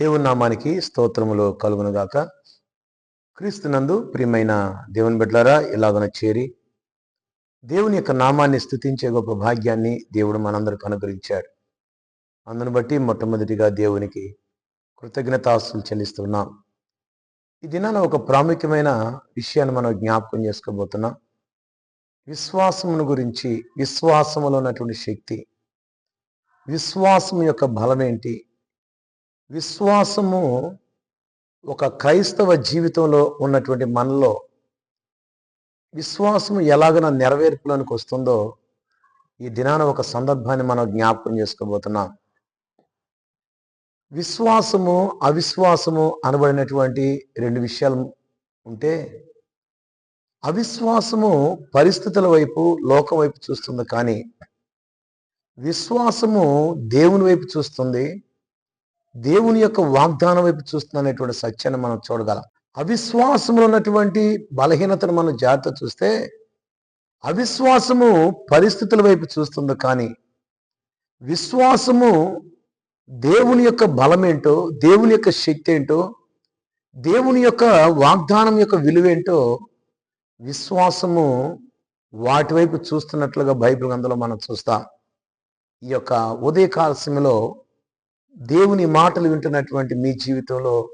దేవుని నామానికి స్తోత్రములు కలుగునుగాక. క్రీస్తునందు ప్రియమైన దేవుని బిడ్డలారా ఇలాగన చేరి దేవుని యొక్క నామాన్ని స్థుతించే గొప్ప భాగ్యాన్ని దేవుడు మనందరికి అనుగ్రహించాడు. అందును బట్టి మొట్టమొదటిగా దేవునికి కృతజ్ఞతాస్తులు చెల్లిస్తున్నాం. ఈ దినాన ఒక ప్రాముఖ్యమైన విషయాన్ని మనం జ్ఞాపకం చేసుకోబోతున్నాం. విశ్వాసమును గురించి విశ్వాసములో ఉన్నటువంటి శక్తి విశ్వాసం యొక్క బలం ఏంటి విశ్వాసము ఒక క్రైస్తవ జీవితంలో ఉన్నటువంటి మనలో విశ్వాసము ఎలాగన నెరవేర్పులోనికి వస్తుందో ఈ దినాన ఒక సందర్భాన్ని మనం జ్ఞాపకం చేసుకోబోతున్నాం. విశ్వాసము అవిశ్వాసము అనబడినటువంటి రెండు విషయాలు ఉంటే అవిశ్వాసము పరిస్థితుల వైపు లోకం వైపు చూస్తుంది కానీ విశ్వాసము దేవుని వైపు చూస్తుంది దేవుని యొక్క వాగ్దానం వైపు చూస్తున్నటువంటి సత్యాన్ని మనం చూడగలం. అవిశ్వాసంలో ఉన్నటువంటి బలహీనతను మనం జాగ్రత్త చూస్తే అవిశ్వాసము పరిస్థితుల వైపు చూస్తుంది కానీ విశ్వాసము దేవుని యొక్క బలం ఏంటో దేవుని యొక్క శక్తి ఏంటో దేవుని యొక్క వాగ్దానం యొక్క విలువేంటో విశ్వాసము వాటి వైపు చూస్తున్నట్లుగా బైబిల్ అందులో మనం చూస్తాం. ఈ యొక్క ఉదయకాల సమయంలో దేవుని మాటలు వింటున్నటువంటి మీ జీవితంలో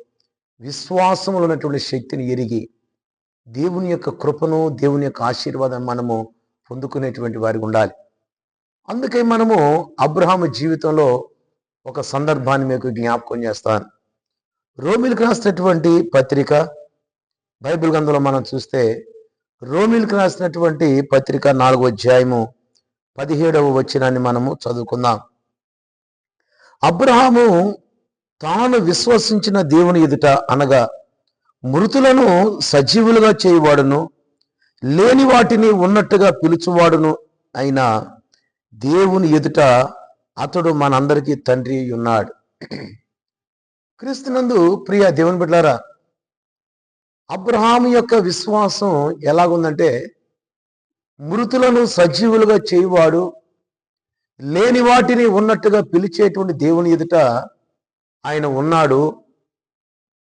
విశ్వాసంలో ఉన్నటువంటి శక్తిని ఎరిగి దేవుని యొక్క కృపను దేవుని యొక్క ఆశీర్వాదం మనము పొందుకునేటువంటి వారికి ఉండాలి. అందుకే మనము అబ్రహాము జీవితంలో ఒక సందర్భాన్ని మీకు జ్ఞాపకం చేస్తాను. రోమిల్కి రాసినటువంటి పత్రిక బైబిల్ గ్రంథంలో మనం చూస్తే రోమిల్కి రాసినటువంటి పత్రిక నాలుగో అధ్యాయము పదిహేడవ వచ్చినాన్ని మనము చదువుకుందాం. అబ్రహాము తాను విశ్వసించిన దేవుని ఎదుట అనగా మృతులను సజీవులుగా చేయవాడును లేని వాటిని ఉన్నట్టుగా పిలుచువాడును అయిన దేవుని ఎదుట అతడు మనందరికీ తండ్రి ఉన్నాడు. క్రీస్తునందు ప్రియ దేవుని బిడ్డారా అబ్రహాము యొక్క విశ్వాసం ఎలాగుందంటే మృతులను సజీవులుగా చేయువాడు లేని వాటిని ఉన్నట్టుగా పిలిచేటువంటి దేవుని ఎదుట ఆయన ఉన్నాడు.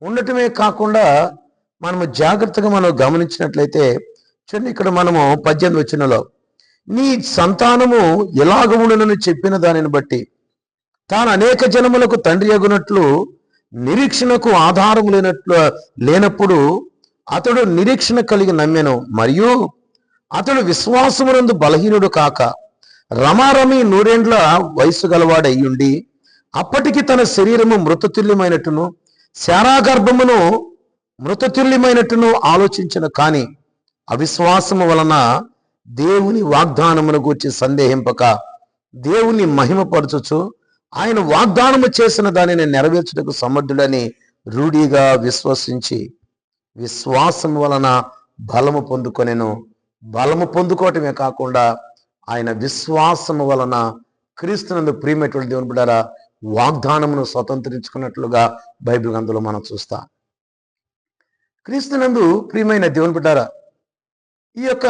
ఉండటమే కాకుండా మనము జాగ్రత్తగా మనం గమనించినట్లయితే చూడండి ఇక్కడ మనము పద్దెనిమిది వచ్చినలో నీ సంతానము ఎలాగ ఉండునని చెప్పిన దానిని బట్టి తాను అనేక జనములకు తండ్రి అగునట్లు నిరీక్షణకు ఆధారం లేనట్లు లేనప్పుడు అతడు నిరీక్షణ కలిగి నమ్మెను. మరియు అతడు విశ్వాసమునందు బలహీనుడు కాక రమారమి నూరేండ్ల వయసు గలవాడయ్యుండి అప్పటికి తన శరీరము మృతతుల్యమైనట్టును శారాగర్భమును మృతతుల్యమైనట్టును ఆలోచించిన కాని అవిశ్వాసము వలన దేవుని వాగ్దానమును గూర్చి సందేహింపక దేవుని మహిమపరచుచు ఆయన వాగ్దానము చేసిన దానిని నెరవేర్చుటకు సమర్థుడని రూఢిగా విశ్వసించి విశ్వాసం వలన బలము పొందుకొనెను. బలము పొందుకోవటమే కాకుండా ఆయన విశ్వాసము వలన క్రీస్తునందు ప్రియమైనటువంటి దేవుని బిడ్డారా వాగ్దానమును స్వతంత్రించుకున్నట్లుగా బైబిల్ గ్రంథంలో మనం చూస్తాం. క్రీస్తునందు ప్రియమైన దేవుని బిడ్డారా ఈ యొక్క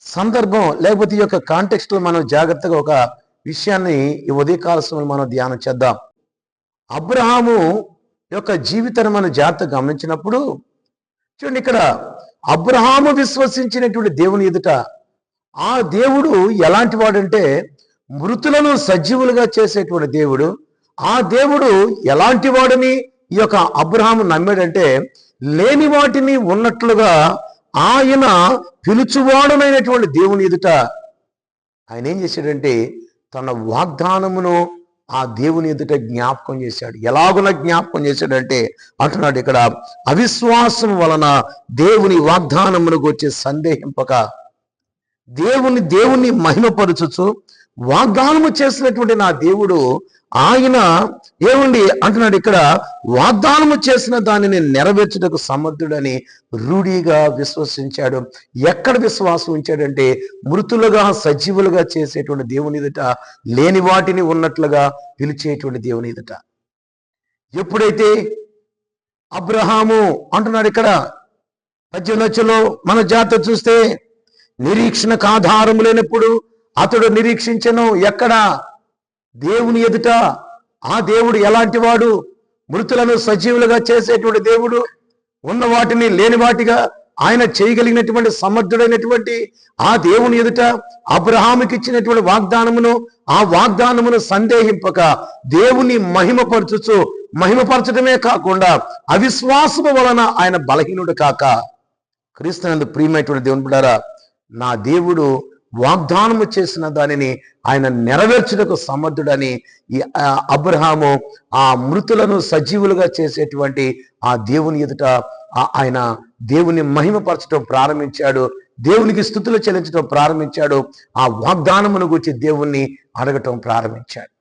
సందర్భం లేకపోతే ఈ యొక్క కాంటెక్స్ట్లో మనం జాగ్రత్తగా ఒక విషయాన్ని ఈ ఉదయకాల సమయంలో మనం ధ్యానం చేద్దాం. అబ్రహాము యొక్క జీవితాన్ని మనం జాగ్రత్తగా గమనించినప్పుడు చూడండి ఇక్కడ అబ్రహాము విశ్వసించినటువంటి దేవుని ఎదుట ఆ దేవుడు ఎలాంటి వాడంటే మృతులను సజీవులుగా చేసేటువంటి దేవుడు. ఆ దేవుడు ఎలాంటి వాడని ఈ యొక్క అబ్రహాము నమ్మాడంటే లేని వాటిని ఉన్నట్లుగా ఆయన పిలుచువాడనైనటువంటి దేవుని ఎదుట ఆయన ఏం చేశాడంటే తన వాగ్దానమును ఆ దేవుని ఎదుట జ్ఞాపకం చేశాడు. ఎలాగున జ్ఞాపకం చేశాడంటే అంటున్నాడు ఇక్కడ అవిశ్వాసం వలన దేవుని వాగ్దానమును గురించి సందేహింపక దేవుని దేవుణ్ణి మహిమపరచుచు వాగ్దానము చేసినటువంటి నా దేవుడు ఆయన ఏమండి అంటున్నాడు ఇక్కడ వాగ్దానము చేసిన దానిని నెరవేర్చుటకు సమర్థుడని రూఢిగా విశ్వసించాడు. ఎక్కడ విశ్వాసం ఉంచాడంటే మృతులుగా సజీవులుగా చేసేటువంటి దేవుని ఎదుట లేని వాటిని ఉన్నట్లుగా పిలిచేటువంటి దేవుని ఎదుట. ఎప్పుడైతే అబ్రహాము అంటున్నాడు ఇక్కడ పద్దెనిమిదిలో మన జాతర చూస్తే నిరీక్షణకు ఆధారం లేనప్పుడు అతడు నిరీక్షించను ఎక్కడ? దేవుని ఎదుట. ఆ దేవుడు ఎలాంటి వాడు మృతులను సజీవులుగా చేసేటువంటి దేవుడు ఉన్న వాటిని లేని వాటిగా ఆయన చేయగలిగినటువంటి సమర్థుడైనటువంటి ఆ దేవుని ఎదుట అబ్రహాముకి ఇచ్చినటువంటి వాగ్దానమును ఆ వాగ్దానమును సందేహింపక దేవుని మహిమపరచుచు మహిమపరచడమే కాకుండా అవిశ్వాసము వలన ఆయన బలహీనుడు కాక. క్రీస్తునందు ప్రియమైనటువంటి దేవుని బిడ్డారా నా దేవుడు వాగ్దానము చేసిన దానిని ఆయన నెరవేర్చుటకు సమర్థుడని ఈ అబ్రహాము ఆ మృతులను సజీవులుగా చేసేటువంటి ఆ దేవుని ఎదుట ఆ- ఆయన దేవుని మహిమపరచడం ప్రారంభించాడు. దేవునికి స్థుతులు చెల్లించడం ప్రారంభించాడు. ఆ వాగ్దానమును గురించి దేవుణ్ణి అడగటం ప్రారంభించాడు.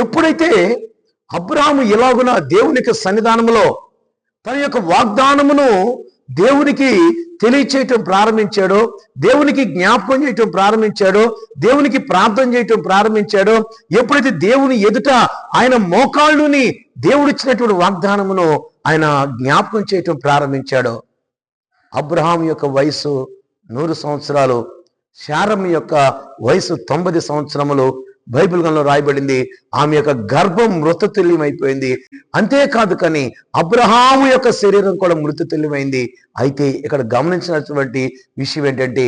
ఎప్పుడైతే అబ్రహాము ఇలాగున దేవునికి సన్నిధానములో తన యొక్క వాగ్దానమును దేవునికి తెలియచేయటం ప్రారంభించాడో దేవునికి జ్ఞాపకం చేయటం ప్రారంభించాడో దేవునికి ప్రార్థన చేయటం ప్రారంభించాడో ఎప్పుడైతే దేవుని ఎదుట ఆయన మోకాళ్ళుని దేవుడిచ్చినటువంటి వాగ్దానమును ఆయన జ్ఞాపకం చేయటం ప్రారంభించాడో అబ్రహాం యొక్క వయసు నూరు సంవత్సరాలు శారం యొక్క వయసు తొంభై సంవత్సరములు బైబిల్ గంలో రాయబడింది ఆమె యొక్క గర్భం మృతతుల్యమైపోయింది. అంతేకాదు కానీ అబ్రహాము యొక్క శరీరం కూడా మృతతుల్యమైంది. అయితే ఇక్కడ గమనించినటువంటి విషయం ఏంటంటే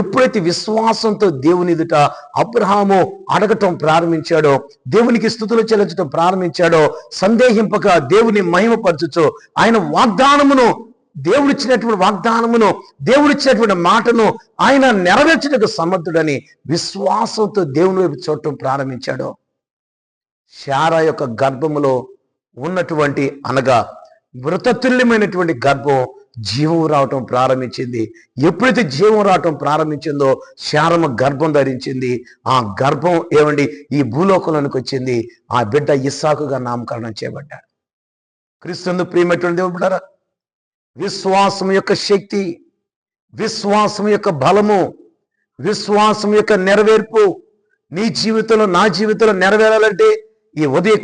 ఎప్పుడైతే విశ్వాసంతో దేవుని ఎదుట అబ్రహాము అడగటం ప్రారంభించాడో దేవునికి స్థుతులు చెల్లించడం ప్రారంభించాడో సందేహింపక దేవుని మహిమపరచుచు ఆయన వాగ్దానమును దేవుడిచ్చినటువంటి వాగ్దానమును దేవుడిచ్చినటువంటి మాటను ఆయన నెరవేర్చడానికి సమర్థుడని విశ్వాసంతో దేవుని వైపు చూడటం ప్రారంభించాడు. శారా యొక్క గర్భములో ఉన్నటువంటి అనగా మృతతుల్యమైనటువంటి గర్భం జీవం రావటం ప్రారంభించింది. ఎప్పుడైతే జీవం రావటం ప్రారంభించిందో శారమ గర్భం ధరించింది. ఆ గర్భం ఏమండి? ఈ భూలోకంలోనికి వచ్చింది. ఆ బిడ్డ ఇస్సాకుగా నామకరణం చేయబడ్డాడు. క్రీస్తు ప్రియమైనటువంటి దేవుడు విశ్వాసం యొక్క శక్తి విశ్వాసం యొక్క బలము విశ్వాసం యొక్క నెరవేర్పు నీ జీవితంలో నా జీవితంలో నెరవేరాలంటే ఈ ఉదయ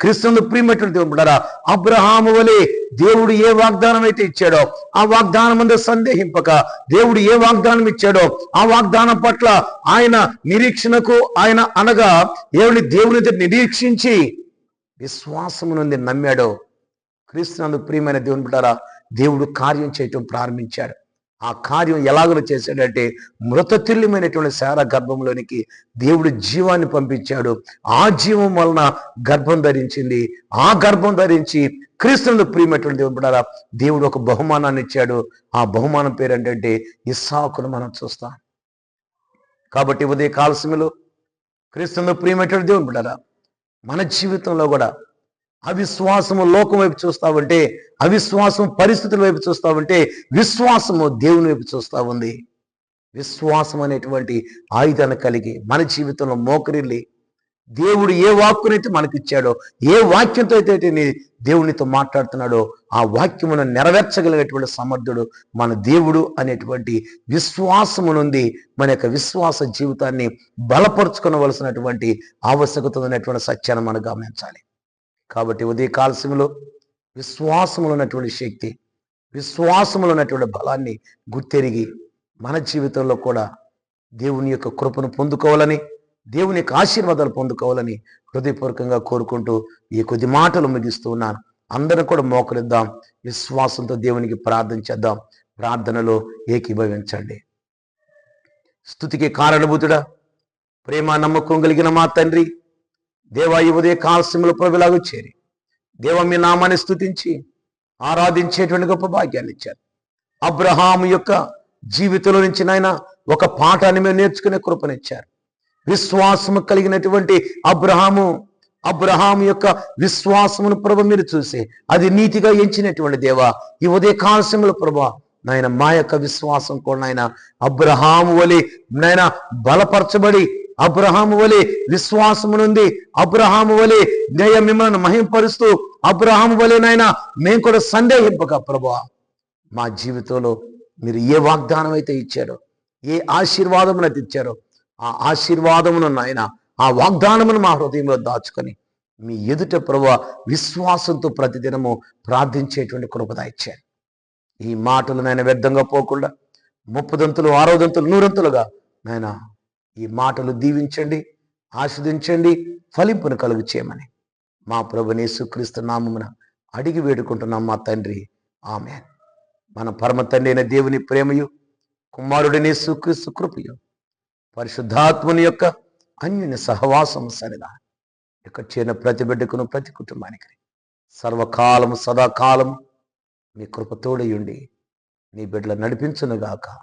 క్రిస్తును ప్రియమైనటువంటి ఉంటారా అబ్రహాము వలె దేవుడు ఏ వాగ్దానం అయితే ఇచ్చాడో ఆ వాగ్దానం అందు సందేహింపక దేవుడు ఏ వాగ్దానం ఇచ్చాడో ఆ వాగ్దానం పట్ల ఆయన నిరీక్షణకు ఆయన అనగా దేవుని దేవుని నిరీక్షించి విశ్వాసము నుండి నమ్మాడో క్రీస్తునందు ప్రియమైన దేవుని బిడ్డారా దేవుడు కార్యం చేయటం ప్రారంభించాడు. ఆ కార్యం ఎలాగో చేశాడంటే మృతతుల్యమైనటువంటి శార గర్భంలోనికి దేవుడు జీవాన్ని పంపించాడు. ఆ జీవం వలన గర్భం ధరించింది. ఆ గర్భం ధరించి క్రీస్తునందు ప్రియమైనటువంటి దేవుని బిడ్డారా దేవుడు ఒక బహుమానాన్ని ఇచ్చాడు. ఆ బహుమానం పేరు ఏంటంటే ఇస్సాకును మనం చూస్తాం. కాబట్టి ఉదయ కాలసీమలో క్రీస్తునందు ప్రియమైనటువంటి దేవుని బిడ్డారా మన జీవితంలో కూడా అవిశ్వాసము లోకం వైపు చూస్తావంటే అవిశ్వాసం పరిస్థితుల వైపు చూస్తావంటే విశ్వాసము దేవుని వైపు చూస్తా ఉంది. విశ్వాసం అనేటువంటి ఆయుధాన్ని కలిగి మన జీవితంలో మోకరిల్లి దేవుడు ఏ వాక్కునైతే మనకిచ్చాడో ఏ వాక్యంతో అయితే నీ దేవునితో మాట్లాడుతున్నాడో ఆ వాక్యమును నెరవేర్చగలిగేటువంటి సమర్థుడు మన దేవుడు అనేటువంటి విశ్వాసము నుండి మన యొక్క విశ్వాస జీవితాన్ని బలపరుచుకోవలసినటువంటి ఆవశ్యకత ఉన్నటువంటి సత్యాన్ని మనం గమనించాలి. కాబట్టి ఉదయ కాలశంలో విశ్వాసములో ఉన్నటువంటి శక్తి విశ్వాసములో ఉన్నటువంటి బలాన్ని గుర్తెరిగి మన జీవితంలో కూడా దేవుని యొక్క కృపను పొందుకోవాలని దేవుని యొక్క ఆశీర్వాదాలు పొందుకోవాలని హృదయపూర్వకంగా కోరుకుంటూ ఈ కొద్ది మాటలు ముగిస్తూ ఉన్నాను. అందరం కూడా మోకరిద్దాం. విశ్వాసంతో దేవునికి ప్రార్థన చేద్దాం. ప్రార్థనలో ఏకీభవించండి. స్థుతికి కారణభూతుడా ప్రేమ నమ్మకం కలిగిన మా తండ్రి దేవా ఈ ఉదయ కాలస్యముల ప్రభులాగా చేరి. దేవ మీ నామాన్ని స్థుతించి ఆరాధించేటువంటి గొప్ప భాగ్యాన్ని ఇచ్చారు. అబ్రహాము యొక్క జీవితంలో నుంచి నాయన ఒక పాఠాన్ని మేము నేర్చుకునే కృపనిచ్చారు. విశ్వాసము కలిగినటువంటి అబ్రహాము అబ్రహాం యొక్క విశ్వాసమును ప్రభ మీరు చూసి అది నీతిగా ఎంచినటువంటి దేవ ఈ ఉదయ కాలస్యముల ప్రభా నాయన మా యొక్క విశ్వాసం కూడా నాయన అబ్రహాము వలె నాయన బలపరచబడి అబ్రహాము వలె విశ్వాసమునుంది. అబ్రహాము వలె నేయ మిమ్మల్ని మహింపరుస్తూ అబ్రహాము వలె మేము కూడా సందేహింపక ప్రభా మా జీవితంలో మీరు ఏ వాగ్దానం అయితే ఇచ్చారో ఏ ఆశీర్వాదమును అయితే ఇచ్చారో ఆ ఆశీర్వాదమును నాయన ఆ వాగ్దానమును మా హృదయంలో దాచుకొని మీ ఎదుట ప్రభు విశ్వాసంతో ప్రతిదినము ప్రార్థించేటువంటి కృపద ఇచ్చారు. ఈ మాటలు నాయన వ్యర్థంగా పోకుండా ముప్పదంతులు ఆరోదంతులు నూరంతులుగా నాయన ఈ మాటలు దీవించండి ఆస్వాదించండి ఫలింపును కలుగు చేయమని. మా ప్రభుని సుక్రీస్తు నామమున అడిగి వేడుకుంటున్నాం మా తండ్రి. ఆమె మన పరమ తండ్రి అయిన దేవుని ప్రేమయు కుమారుడిని సుక్రీస్తు కృపయు పరిశుద్ధాత్ముని యొక్క అన్యుని సహవాసము సరిదా. యొక్క చిన్న ప్రతి బిడ్డకును ప్రతి కుటుంబానికి సర్వకాలము సదాకాలం మీ కృపతోడయుండి నీ బిడ్డలు నడిపించునుగాక.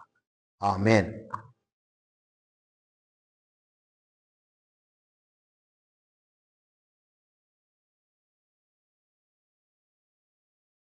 ఆమెన్.